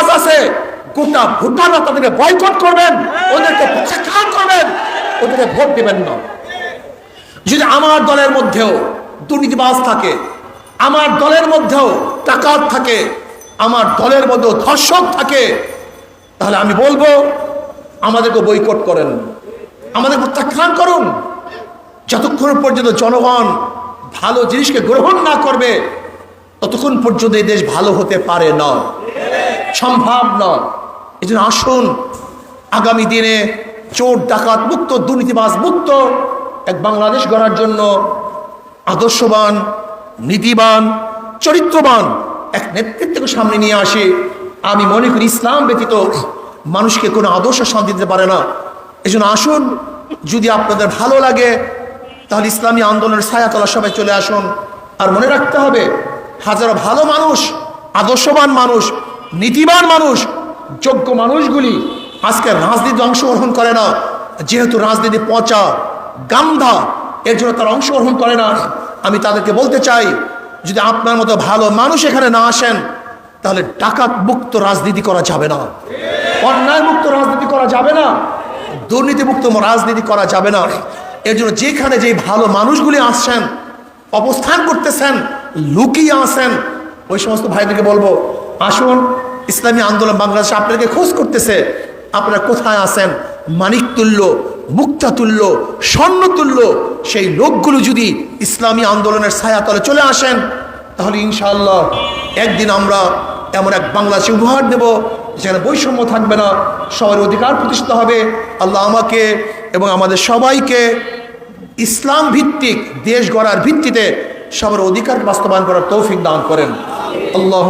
কাজ আছে। গোটা ভুটান তাদেরকে বয়কট করবেন, ওদেরকে প্রত্যাখ্যান করবেন, ওদেরকে ভোট দেবেন না। যদি আমার দলের মধ্যেও দুর্নীতিবাজ থাকে, আমার দলের মধ্যেও টাকাত থাকে, আমার দলের মধ্যেও ধর্ষক থাকে, তাহলে আমি বলব, আমাদেরকে বৈকট করেন, আমাদের প্রত্যাখ্যান করুন। যতক্ষণ পর্যন্ত জনগণ ভালো জিনিসকে গ্রহণ না করবে, ততক্ষণ পর্যন্ত এই দেশ ভালো হতে পারে না। সম্ভব নয়। এই জন্য আসুন, আগামী দিনে চোর, ডাকাত, মুক্ত, দুর্নীতিবাজ, মুক্ত এক বাংলাদেশ গড়ার জন্য আদর্শবান, নীতিবান, চরিত্রবান এক নেতৃত্বকে সামনে নিয়ে আসে। আমি মনে করি ইসলাম ব্যতীত মানুষকে কোনো আদর্শ শান্তি দিতে পারে না। এই জন্য আসুন, যদি আপনাদের ভালো লাগে, তাহলে ইসলামী আন্দোলনের ছায়াতলা সবাই চলে আসুন। আর মনে রাখতে হবে, হাজারো ভালো মানুষ, আদর্শবান মানুষ নীতিবান মানুষ, যোগ্য মানুষগুলি আজকে রাজনীতি অংশগ্রহণ করে না। যেহেতু রাজনীতি পচা, গান্ধা, এর জন্য তারা অংশগ্রহণ করে না। আমি তাদেরকে বলতে চাই, যদি আপনার মতো ভালো মানুষ এখানে না আসেন, তাহলে ডাকাত মুক্ত রাজনীতি করা যাবে না। অন্যায় মুক্ত রাজনীতি করা যাবে না। দুর্নীতিমুক্ত রাজনীতি করা যাবে না। এর জন্য যেখানে যে ভালো মানুষগুলি আসছেন, অবস্থান করতেছেন, লুকিয়ে আসেন ওই সমস্ত ভাইদেরকে বলব আসুন, ইসলামী আন্দোলন বাংলাদেশে আপনাকে খোঁজ করতেছে। আপনারা কোথায় আছেন? মানিক তুল্য, মুক্তা তুল্য, স্বর্ণ তুল্য, সেই লোকগুলো যদি ইসলামী আন্দোলনের ছায়াতলে চলে আসেন, তাহলে ইনশাআল্লাহ একদিন আমরা এমন এক বাংলাদেশে উপহার দেব, যেখানে বৈষম্য থাকবে না, সবার অধিকার প্রতিষ্ঠিত হবে। আল্লাহ আমাকে এবং আমাদের সবাইকে ইসলাম ভিত্তিক দেশ গড়ার ভিত্তিতে সবার অধিকার বাস্তবায়ন করার তৌফিক দান করেন। আল্লাহ